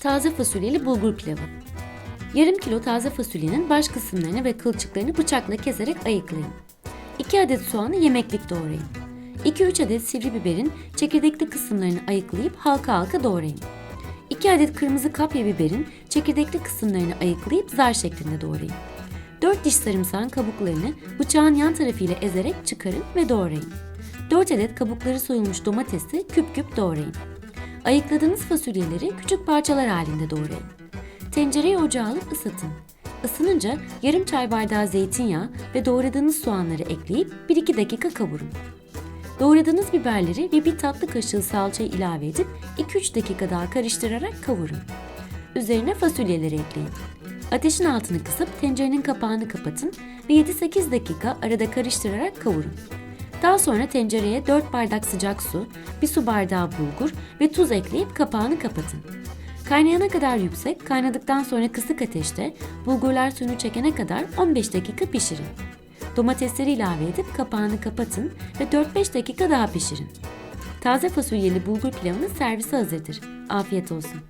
Taze fasulyeli bulgur pilavı. Yarım kilo taze fasulyenin baş kısımlarını ve kılçıklarını bıçakla keserek ayıklayın. 2 adet soğanı yemeklik doğrayın. 2-3 adet sivri biberin çekirdekli kısımlarını ayıklayıp halka halka doğrayın. 2 adet kırmızı kapya biberin çekirdekli kısımlarını ayıklayıp zar şeklinde doğrayın. 4 diş sarımsağın kabuklarını bıçağın yan tarafıyla ezerek çıkarın ve doğrayın. 4 adet kabukları soyulmuş domatesi küp küp doğrayın. Ayıkladığınız fasulyeleri küçük parçalar halinde doğrayın. Tencereyi ocağa alıp ısıtın. Isınınca yarım çay bardağı zeytinyağı ve doğradığınız soğanları ekleyip 1-2 dakika kavurun. Doğradığınız biberleri ve bir tatlı kaşığı salça ilave edip 2-3 dakika daha karıştırarak kavurun. Üzerine fasulyeleri ekleyin. Ateşin altını kısıp tencerenin kapağını kapatın ve 7-8 dakika arada karıştırarak kavurun. Daha sonra tencereye 4 bardak sıcak su, 1 su bardağı bulgur ve tuz ekleyip kapağını kapatın. Kaynayana kadar yüksek, kaynadıktan sonra kısık ateşte bulgurlar suyunu çekene kadar 15 dakika pişirin. Domatesleri ilave edip kapağını kapatın ve 4-5 dakika daha pişirin. Taze fasulyeli bulgur pilavının servisi hazırdır. Afiyet olsun.